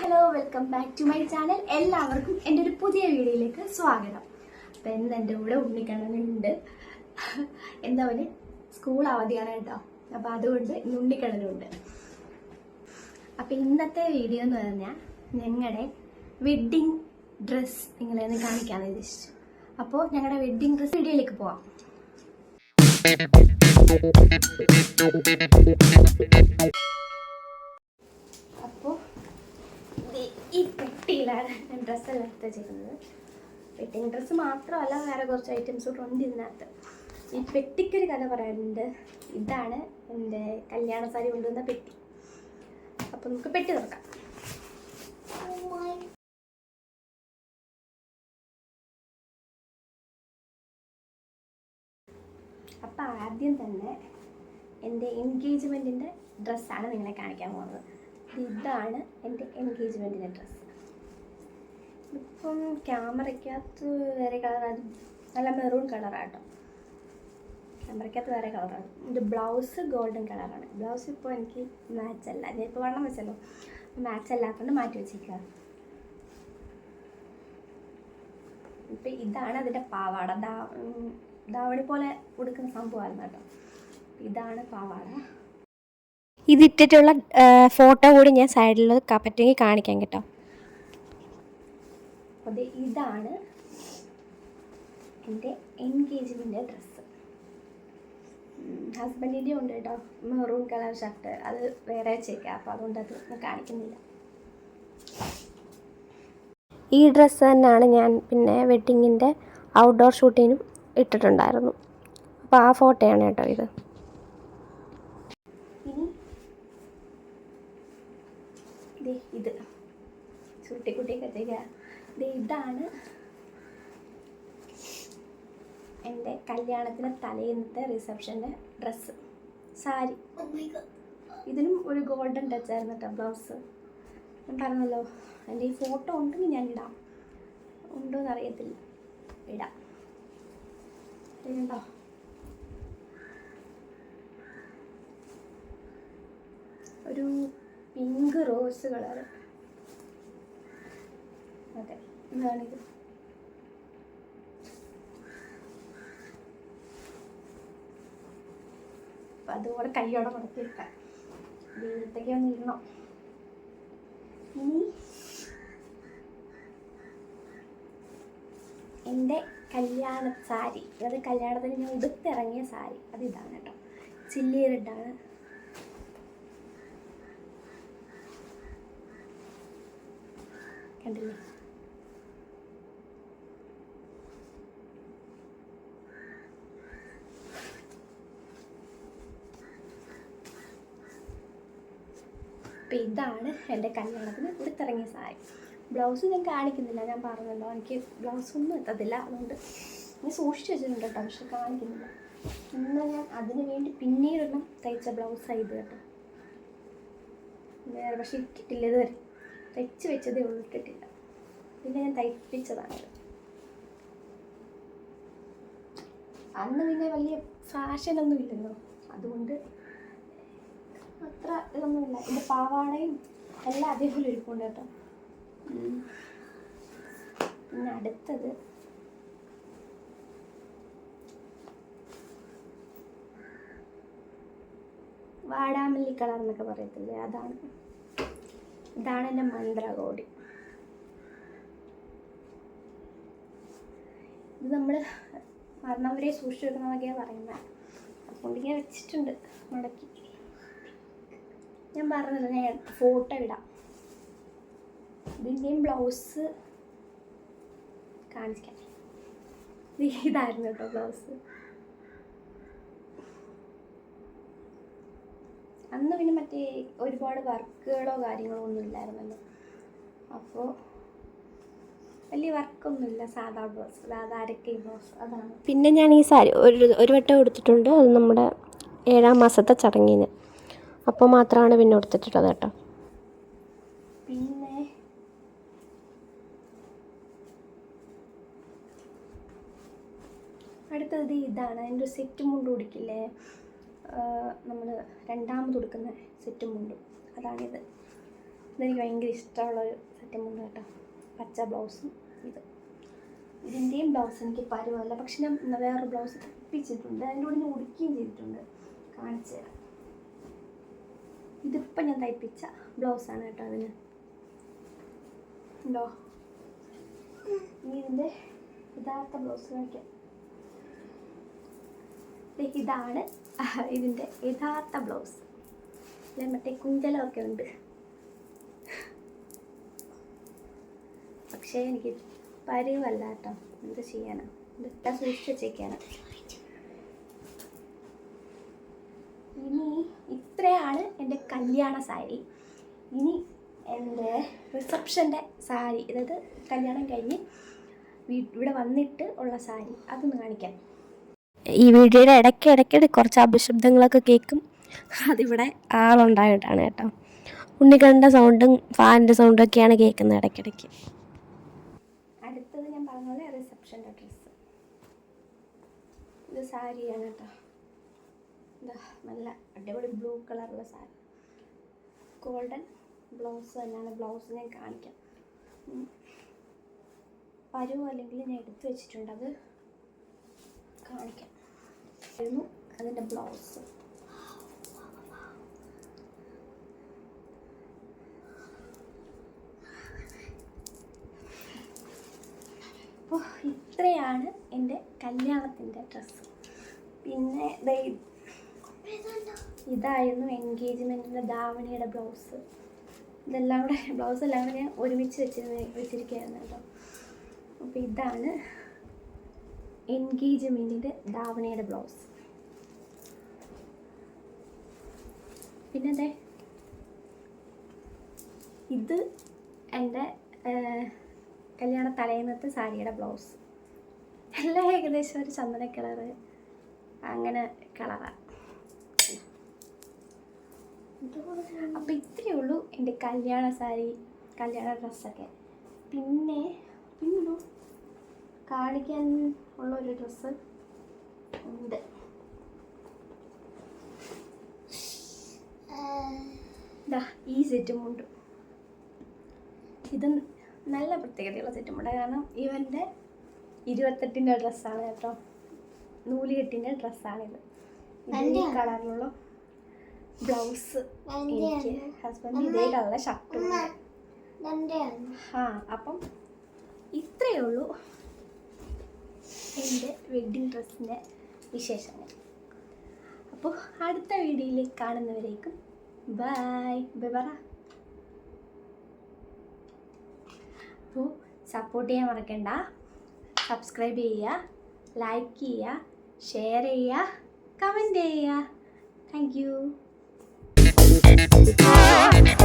Hello welcome back to my channel. എല്ലാവർക്കും എന്റെ ഒരു പുതിയ വീഡിയോയിലേക്ക് സ്വാഗതം. അപ്പം ഇന്ന് എന്റെ കൂടെ ഉണ്ണിക്കണ്ണനുണ്ട് എന്താ പറയുക സ്കൂൾ അവധിയാണ് കേട്ടോ. അപ്പം അതുകൊണ്ട് ഇന്ന് ഉണ്ണിക്കണ്ണനുണ്ട് അപ്പം ഇന്നത്തെ വീഡിയോ എന്ന് പറഞ്ഞാൽ ഞങ്ങളുടെ വെഡ്ഡിങ് ഡ്രസ്സ് നിങ്ങളെ ഒന്ന് കാണിക്കാമെന്ന് ഉദ്ദേശിച്ചു. അപ്പോൾ ഞങ്ങളുടെ വെഡ്ഡിങ് ഡ്രസ്സ് വീഡിയോയിലേക്ക് പോവാം. ഞാൻ ഡ്രസ്സെല്ലാം വെച്ചിരുന്നത് വെഡിങ് ഡ്രസ്സ് മാത്രമല്ല വേറെ കുറച്ച് ഐറ്റംസ് കൂടെ ഉണ്ട് ഇതിനകത്ത്. ഈ പെട്ടിക്കൊരു കഥ പറയാനുണ്ട്. ഇതാണ് എന്റെ കല്യാണ സാരി കൊണ്ടുവന്ന പെട്ടി. അപ്പോൾ നമുക്ക് പെട്ടി തുറക്കാം. അപ്പം ആദ്യം തന്നെ എന്റെ എൻഗേജ്മെന്റിന്റെ ഡ്രസ്സാണ് നിങ്ങളെ കാണിക്കാൻ പോകുന്നത്. ഇതാണ് എന്റെ എൻഗേജ്മെന്റിന്റെ ഡ്രസ്സ് ഇപ്പം ക്യാമറയ്ക്കകത്ത് വേറെ കളറാണ് നല്ല മെറൂൺ കളറാട്ടോ ക്യാമറയ്ക്കകത്ത് വേറെ കളറാണ് എന്റെ ബ്ലൗസ് ഗോൾഡൻ കളറാണ് ബ്ലൗസ് ഇപ്പോൾ എനിക്ക് മാച്ച് അല്ല. ഞാൻ ഇപ്പോൾ വണ്ണം വെച്ചല്ലോ. മാച്ച് അല്ലാത്തതുകൊണ്ട് മാറ്റി വെച്ചിരിക്കുക ഇപ്പം ഇതാണ് അതിന്റെ പാവാട. ദാവണി പോലെ ഉടുക്കുന്ന സംഭവമായിരുന്നു കേട്ടോ. ഇതാണ് പാവാട. ഇതിട്ടിട്ടുള്ള ഫോട്ടോ കൂടി ഞാൻ സൈഡിൽ പറ്റുമെങ്കിൽ കാണിക്കാം കേട്ടോ. അത് ഇതാണ് എന്റെ എൻഗേജ്മെന്റ് ഡ്രസ്സ്. ഹസ്ബൻഡിന്റെ ഉണ്ട് കേട്ടോ. Maroon colour shirt. അത് വേറെ ചേക്കാം അപ്പോൾ അതുകൊണ്ട് അത് കാണിക്കുന്നില്ല. ഈ ഡ്രസ്സ് തന്നെയാണ് ഞാൻ പിന്നെ വെഡ്ഡിങ്ങിന്റെ ഔട്ട്ഡോർ ഷൂട്ടിനും ഇട്ടിട്ടുണ്ടായിരുന്നു. അപ്പോൾ ആ ഫോട്ടോയാണ് കേട്ടോ ഇത്. ഇനി ഇത്. ചുരുട്ടിക്കുട്ടിയൊക്കെ ചെയ്യാം ഇതാണ് എന്റെ കല്യാണത്തിന് തലേന്നത്തെ റിസപ്ഷന്റെ ഡ്രസ്സ്. സാരി. ഇതിനും ഒരു ഗോൾഡൻ ടച്ച് ആയിരുന്നു കേട്ടോ ബ്ലൗസ്. ഞാൻ പറഞ്ഞല്ലോ എന്റെ ഈ ഫോട്ടോ ഉണ്ടെങ്കിൽ ഞാൻ ഇടാം. ഉണ്ടോ എന്ന് അറിയത്തില്ല. ഇടാം. ഇടണ്ടോ ഒരു പിങ്ക് റോസ് കളർ അതെ ഇതാണിത്. അപ്പം അതുകൂടെ കൈയോടെ മുടക്കി വെക്കാം ദൈവത്തേക്ക് ഒന്ന് ഇരുന്നോ ഇനി എന്റെ കല്യാണ സാരി അതായത് കല്യാണത്തിന് ഞാൻ ഉടുത്തിറങ്ങിയ സാരി അത് ഇതാണ് കേട്ടോ. ചില്ലി റെഡാണ് കണ്ടില്ലേ? അപ്പം ഇതാണ് എന്റെ കല്യാണത്തിന് ഉടുത്തിറങ്ങിയ സാരി. ബ്ലൗസ് ഞാൻ കാണിക്കുന്നില്ല ഞാൻ പറഞ്ഞല്ലോ എനിക്ക് ബ്ലൗസ് ഒന്നും എത്തത്തില്ല. അതുകൊണ്ട് ഞാൻ സൂക്ഷിച്ച് വെച്ചിട്ടുണ്ട് കേട്ടോ പക്ഷെ കാണിക്കുന്നില്ല. എന്നാൽ ഞാൻ അതിന് വേണ്ടി പിന്നീടൊന്നും തയ്ച്ച ബ്ലൗസ് ഇത് കേട്ടോ. വേറെ പക്ഷെ ഇട്ടിട്ടില്ല ഇതുവരെ. തയ്ച്ച് വെച്ചതേ ഉള്ളൂ ഇട്ടിട്ടില്ല പിന്നെ ഞാൻ തയ്പ്പിച്ചതാണ്. അന്ന് പിന്നെ വലിയ ഫാഷനൊന്നും ഇല്ലല്ലോ. അതുകൊണ്ട് അത്ര ഇതൊന്നുമില്ല. എന്റെ പാവാടയും എല്ലാം അതേപോലെ ഇരിപ്പുണ്ട് കേട്ടോ. പിന്നെ അടുത്തത്. വാടാമല്ലി കളർ എന്നൊക്കെ പറയത്തില്ലേ? അതാണ്. ഇതാണ് എന്റെ മന്ത്രകോടി. ഇത് നമ്മൾ മരണം വരെ സൂക്ഷിച്ചു വെക്കണമെന്നൊക്കെയാണ് പറയുന്നത് അതുകൊണ്ട് ഇങ്ങനെ വെച്ചിട്ടുണ്ട്. മടക്കി. ഞാൻ പറഞ്ഞത് ഞാൻ ഫോട്ടോ ഇടാം. ഇതിന്റെയും ബ്ലൗസ് കാണിക്കാൻ ഇതായിരുന്നു കേട്ടോ ബ്ലൗസ് അന്ന് പിന്നെ മറ്റേ ഒരുപാട് വർക്കുകളോ കാര്യങ്ങളോ ഒന്നും ഇല്ലായിരുന്നല്ലോ. അപ്പോൾ വലിയ വർക്കൊന്നുമില്ല സാധാ ബ്ലൗസ് സാധാ അരക്കൈ ബ്ലൗസ് അതാണ്. പിന്നെ ഞാൻ ഈ സാരി ഒരു ഒരു വട്ടം എടുത്തിട്ടുണ്ട് അത് നമ്മുടെ ഏഴാം മാസത്തെ ചടങ്ങിന്. അപ്പോൾ മാത്രമാണ് പിന്നെ എടുത്തിട്ടുള്ളത് കേട്ടോ. പിന്നെ അടുത്തത് ഇതാണ്. അതിന്റെ സെറ്റ് മുണ്ട് കൊടുക്കില്ലേ? നമ്മൾ രണ്ടാമത് ഉടുക്കുന്ന സെറ്റ് മുണ്ട്. അതാണിത് ഇതെനിക്ക് ഭയങ്കര ഇഷ്ടമുള്ളൊരു സെറ്റ് മുണ്ട് കേട്ടോ. പച്ച ബ്ലൗസും ഇത്. ഇതിന്റെയും ബ്ലൗസ് എനിക്ക് പരുവല്ല. പക്ഷെ ഞാൻ വേറൊരു ബ്ലൗസ് തപ്പിച്ചിട്ടുണ്ട് അതിന്റെ കൂടെ ഞാൻ ഉടുക്കുകയും ചെയ്തിട്ടുണ്ട്. കാണിച്ചു തരാം. ഇതിപ്പം ഞാൻ തയ്പ്പിച്ച ബ്ലൗസാണ് കേട്ടോ അതിന്. ഉണ്ടോ ഇനി ഇതിന്റെ യഥാർത്ഥ ബ്ലൗസ് കാണിക്കാം. ഇതാണ് ഇതിന്റെ യഥാർത്ഥ ബ്ലൗസ്. അല്ലെ മറ്റേ കുഞ്ചലമൊക്കെ ഉണ്ട്. പക്ഷേ എനിക്ക് പരിവല്ല കേട്ടോ എന്ത് ചെയ്യാനാണ് ഇതെല്ലാം സൂക്ഷിച്ച് വെച്ചേക്കാണ് ഇനി ഇത്രയാണ് എന്റെ കല്യാണ സാരി. ഇനി എന്റെ റിസപ്ഷന്റെ സാരി അതായത് കല്യാണം കഴിഞ്ഞ് ഇവിടെ വന്നിട്ട് ഉള്ള സാരി അതൊന്ന് കാണിക്കാം. ഈ വീഡിയോയുടെ ഇടയ്ക്ക് ഇടയ്ക്ക് കുറച്ച് അപശബ്ദങ്ങളൊക്കെ കേൾക്കും. അതിവിടെ ആളുണ്ടായിട്ടാണ് കേട്ടോ. ഉണ്ണികളുടെ സൗണ്ടും ഫാനിന്റെ സൗണ്ടും ഒക്കെയാണ് കേൾക്കുന്നത് ഇടയ്ക്കിടയ്ക്ക്. അടുത്തത് ഞാൻ പറഞ്ഞ പോലെ റിസപ്ഷന്റെ ഡ്രസ്സ് ഇത് സാരിയാണ് കേട്ടോ. ഇതാ നല്ല അടിപൊളി ബ്ലൂ കളറുള്ള സാരി. ഗോൾഡൻ ബ്ലൗസ് തന്നെയാണ് ബ്ലൗസ് ഞാൻ കാണിക്കാം. പരു അല്ലെങ്കിൽ ഞാൻ എടുത്തു വെച്ചിട്ടുണ്ട് അത് കാണിക്കാം. ആയിരുന്നു അതിന്റെ ബ്ലൗസ് ഇത്രയാണ് എന്റെ കല്യാണത്തിന്റെ ഡ്രസ്സ്. പിന്നെ. ഇതായിരുന്നു എൻഗേജ്മെന്റിന്റെ ധാവണിയുടെ ബ്ലൗസ്. ഇതെല്ലാം കൂടെ ബ്ലൗസ് എല്ലാം കൂടെ ഞാൻ ഒരുമിച്ച് വെച്ചിരുന്ന വെച്ചിരിക്കുകയായിരുന്നു കേട്ടോ. അപ്പോൾ ഇതാണ് എൻഗേജ്മെന്റിന്റെ ധാവണിയുടെ ബ്ലൗസ്. പിന്നെ അതെ ഇത് എന്റെ കല്യാണ തലേന്നത്തെ സാരിയുടെ ബ്ലൗസ്. എല്ലാം ഏകദേശം ഒരു ചന്ദന കളറ് അങ്ങനെ കളറാണ് അപ്പം ഇത്രയേ ഉള്ളൂ എന്റെ കല്യാണ സാരി കല്യാണ ഡ്രസ്സൊക്കെ. പിന്നെ പിന്നൊരു കാണിക്കാൻ ഉള്ള ഒരു ഡ്രസ്സ് ഉണ്ട്. ഈ സെറ്റും ഉണ്ട്. ഇത് നല്ല പ്രത്യേകതയുള്ള സെറ്റും ഉണ്ട്. കാരണം ഇവന്റെ ഇരുപത്തെട്ടിന്റെ ഡ്രസ്സാണ് കേട്ടോ. നൂലുകെട്ടിന്റെ ഡ്രസ്സാണിത്. കളറിലുള്ള ബ്ലൗസ് എനിക്ക് ഹസ്ബൻഡ് ഇതേ കളറിലെ ഷർട്ടും ആ അപ്പം ഇത്രയേ ഉള്ളൂ എന്റെ വെഡ്ഡിങ് ഡ്രസ്സിന്റെ വിശേഷങ്ങൾ. അപ്പോൾ അടുത്ത വീഡിയോയിൽ കാണുന്നവരേക്കും ബായ് ബൈ പറ. അപ്പോൾ സപ്പോർട്ട് ചെയ്യാൻ മറക്കണ്ട. സബ്സ്ക്രൈബ് ചെയ്യുക ലൈക്ക് ചെയ്യുക ഷെയർ ചെയ്യുക കമന്റ് ചെയ്യുക. Thank you Thank you.